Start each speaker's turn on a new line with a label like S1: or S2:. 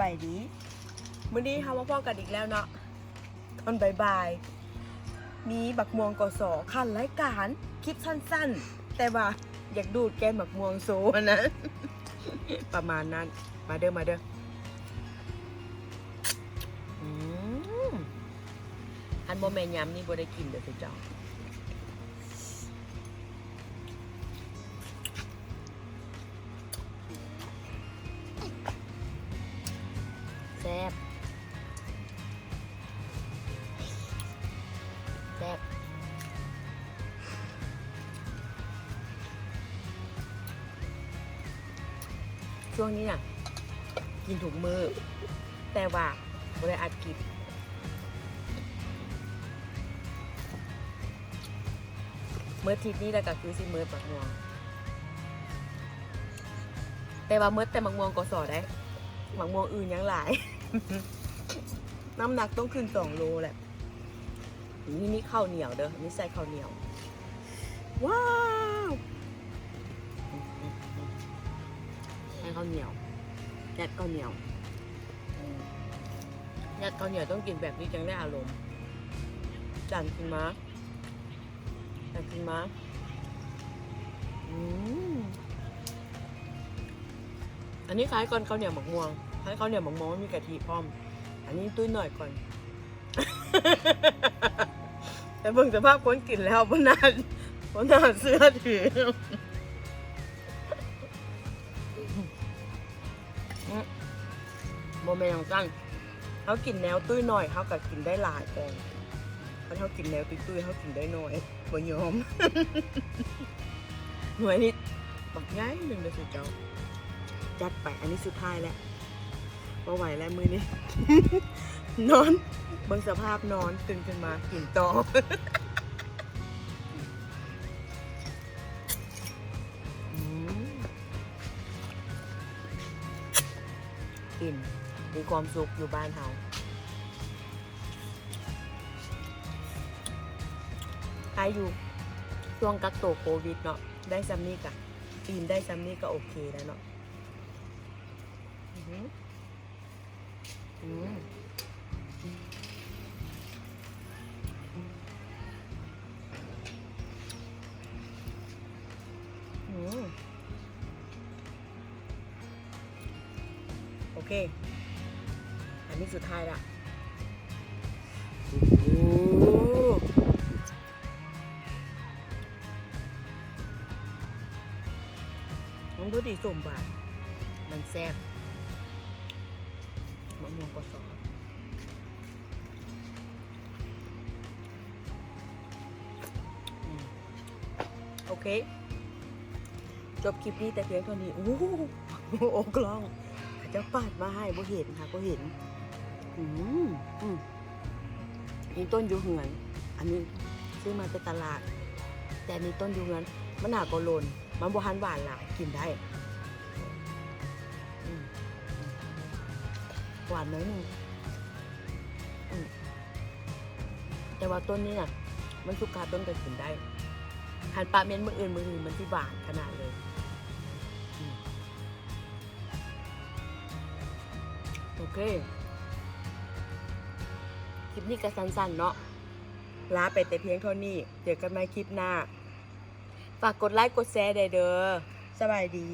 S1: บายดีมื้อนี้เฮามาพ่อกันอีกแล้วเนาะตอนบ่ายๆมีบักม่วงกสอขั้นรายการคลิปสั้นๆ แต่ว่าอยากดูดแกนบักม่วงโซอะนะ ประมาณนั้นมาเด้อมาเด้ออืมอันโมเมนยำนี่บ่ได้กินเด้อสิเจ้า ช่วงนี้น่ะ กินถุงมือ แต่ว่าบริอัดกินเมื่อทิศนี้แล้วก็คือสิเมื่อปักม่วง แต่ว่าเมื่อแต่มักม่วงก็สอได้หมักม่วงอื่นยังหลาย น้ำหนักต้องขึ้นสองโลแหละนี่นี่ข้าวเหนียวเด้อนี่ใส่ข้าวเหนียว ว้าว ใส่ข้าวเหนียวยัดข้าวเหนียวอืมยัดข้าวเหนียวต้องกินแบบนี้จังได้อารมณ์จานกินมาจานกินมาอืมอันนี้คล้ายก่อนข้าวเหนียวหมักม่วงคล้ายข้าวเหนียวหมักม่วงไม่มีกะทิพร้อม อันนี้ตุ้ยหน่อยก่อน แต่เบิ่งสภาพคนกินแล้วพนานพนานเสื้อถือ โมเมนต์ของกันเขากินแนวตุ้ยหน่อยเขาก็กินได้หลายแต่ถ้าเขากินแนวตุ้ยตุ้ยๆเขากินได้น้อยบ่ยอมหน่วยนี้บักง่ายหนึ่งเลยสิเจ้าจัดไปอันนี้สุดท้ายแล้วพอไหวแล้วมือนี้ นอนเบิ่งสภาพนอนตื่นขึ้นมากินต่ออืมกิน มีความสุขอยู่บ้านเฮาใครอยู่ช่วงกักตัวโควิดเนาะได้ซัมนี่กะปีนได้ซัมนี่ก็โอเคแล้วเนาะอืมอืมโอเค นนี้สุดท้ายละโอ้โหมันก็ดีสมบัติมันแซ่บมะม่วงกสอโอเค จบคลิปนี้แต่เพียงเท่านี้ โอ้โหโอ้กล้องเขาปาดมาให้บ่เห็นค่ะบ่เห็น อืมอืมนี่ต้นยูเหือน อันนี้ซื้อมาจากตลาด แต่อันนี้ต้นยูเหือนมันหนากโลนมันบ่หันหวานลายกินได้หวานน้อยนึงแต่ว่าต้นนี้น่ะ มันสุกาต้นก็กินได้หันปลาเมียนมืออื่นมืออื่นมันที่หวานขนาดเลยโอเค คลิปนี้ก็สั้นๆเนาะลาไปแต่เพียงเท่านี้ เจอกันใหม่คลิปหน้า ฝากกดไลค์กดแชร์ได้เด้อสบายดี